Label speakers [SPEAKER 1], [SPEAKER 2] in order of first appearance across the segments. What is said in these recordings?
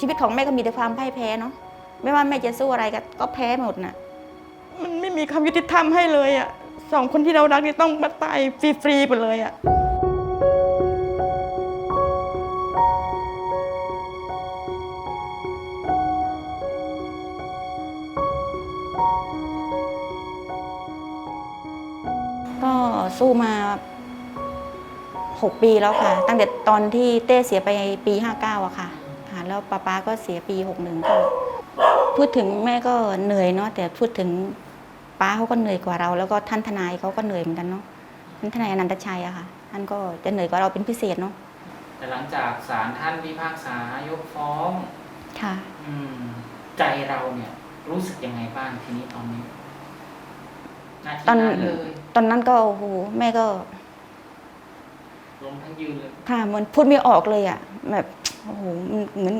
[SPEAKER 1] ชีวิตของแม่ก็มีแต่ความพ่ายแพ้เนาะไม่ว่าแม่จะสู้อะไรก็ก็แพ้หมดน่ะ
[SPEAKER 2] มันไม่มีความยุติธรรมให้เลยอะสองคนที่เรารักนี่ต้องมาตายฟรีๆไปเลยอะ
[SPEAKER 1] ก็สู้มาหกปีแล้วค่ะ ตั้งแต่ตอนที่เต้เสียไปปีห้าเก้าอะค่ะค่ะ แล้วป้าป๊าก็เสียปีหกหนึ่งก็ พูดถึงแม่ก็เหนื่อยเนาะแต่พูดถึงป้าเขาก็เหนื่อยกว่าเรา แล้วก็ท่านทนายเขาก็เหนื่อยเหมือนกันเนาะท่านทนายอนันตชัยอะค่ะ ท่านก็จะเหนื่อยกว่าเราเป็นพิเศษเนาะ
[SPEAKER 3] แต่หลังจากศาลท่านพิพากษายกฟ้อง
[SPEAKER 1] ค่ะ
[SPEAKER 3] อืม ใจเราเนี่ยรู้สึกยังไงบ้างทีนี้ตอนนี้นาที
[SPEAKER 1] ตอน
[SPEAKER 3] นั้นเลย
[SPEAKER 1] ตอนนั้นก็โอ้โหแม่ก็
[SPEAKER 3] ลงทั้งยืนเลย
[SPEAKER 1] ค่ะเหมันพูดไม่ออกเลยอะแบบ โอ้โหมันเหมือน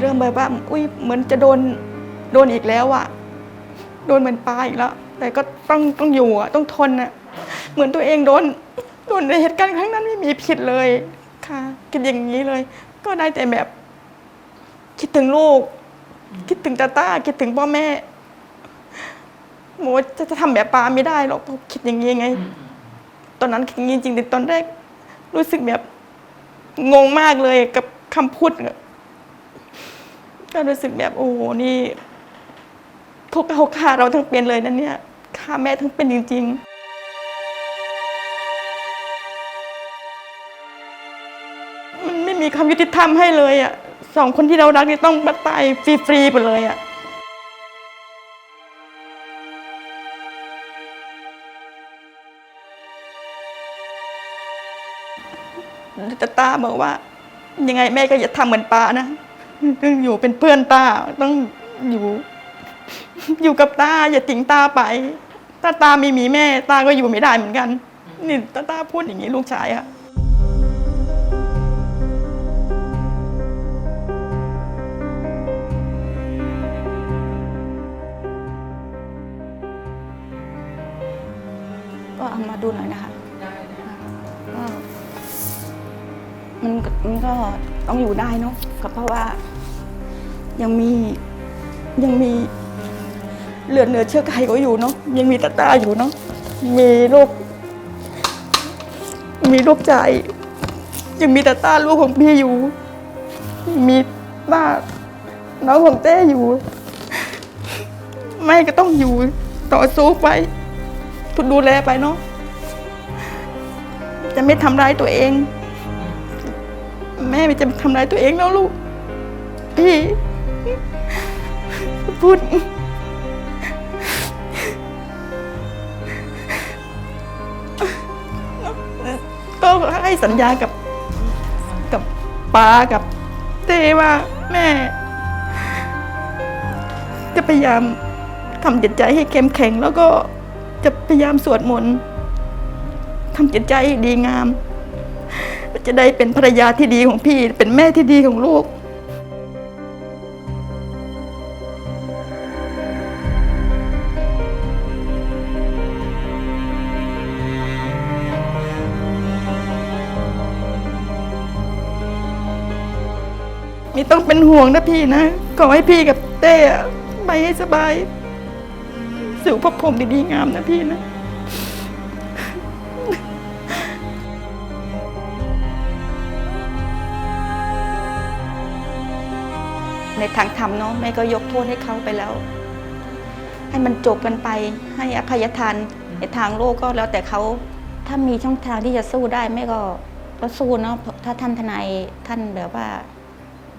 [SPEAKER 2] เริ่มแบบว่าอุ้ยเหมือนจะโดนโดนอีกแล้วอะโดนเหมือนปลาอีกแล้ว แต่ก็ต้องต้องอยู่อะต้องทนอะเหมือนตัวเองโดนโดนในเหตุการณ์ครั้งนั้นไม่มีผิดเลยค่ะคิดอย่างนี้เลย ก็ได้แต่แบบ คิดถึงลูก คิดถึงตาตาคิดถึงพ่อแม่โมจะจะทำแบบปาไม่ได้หรอกคิดอย่างนี้ไง ตอนนั้นคิดอย่างนี้จริงแต่ตอนแรก รู้สึกแบบงงมากเลยกับคำพูดก็รู้สึกแบบโอ้โหนี่เขาเขาฆ่าเราทั้งเป็นเลยนั่นเนี่ยฆ่าแม่ทั้งเป็นจริง ๆมันไม่มีความยุติธรรมให้เลยอะ สองคนที่เรารักนี่ต้องมาตายฟรีๆไปเลยอะแต่ตาบอกว่า ยังไงแม่ก็อย่าทำเหมือนป้านะต้องอยู่เป็นเพื่อนตาต้องอยู่ อยู่กับตาอย่าทิ้งตาไป ถ้าตาไม่มีแม่ ตาก็อยู่ไม่ได้เหมือนกัน นี่ตาตาพูดอย่างนี้ลูกชายอะ
[SPEAKER 1] เอามาดูหน่อยนะคะก็มันก็มันก็ต้องอยู่ได้เนาะก็เพราะว่า ยังมียังมีเหลือเนื้อเชื้อไขก็อยู่เนาะยังมีตาตาอยู่เนาะมีลูก มีลูกใจ ยังมีตาตาลูกของพี่อยู่ มีป้าน้องของเต้อยู่แม่ก็ต้องอยู่ต่อสู้ไป ดูแลไปเนาะจะไม่ทำร้ายตัวเอง แม่ไม่จะทำร้ายตัวเองแล้วลูก พี่พูดก็ให้สัญญากับกับป้ากับเต้ว่าแม่ จะพยายามทำจิตใจให้เข้มแข็งแล้วก็ จะพยายามสวดมนต์ทำจิตใจให้ดีงาม จะได้เป็นภรรยาที่ดีของพี่ เป็นแม่ที่ดีของลูกไม่ต้องเป็นห่วงนะพี่นะ ขอให้พี่กับเต้ไปให้สบาย สู่พภูมิที่ดีงามนะพี่นะในทางธรรมเนาะแม่ก็ยกโทษให้เขาไปแล้ว ให้มันจบกันไปให้อภัยทานในทางโลกก็แล้วแต่เขาถ้ามีช่องทางที่จะสู้ได้แม่ก็ก็สู้เนาะถ้าท่านทนายท่านแบบว่า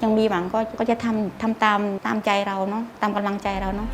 [SPEAKER 1] ยังมีหวังก็ก็จะทำทำตามตามใจเราเนาะตามกำลังใจเราเนาะ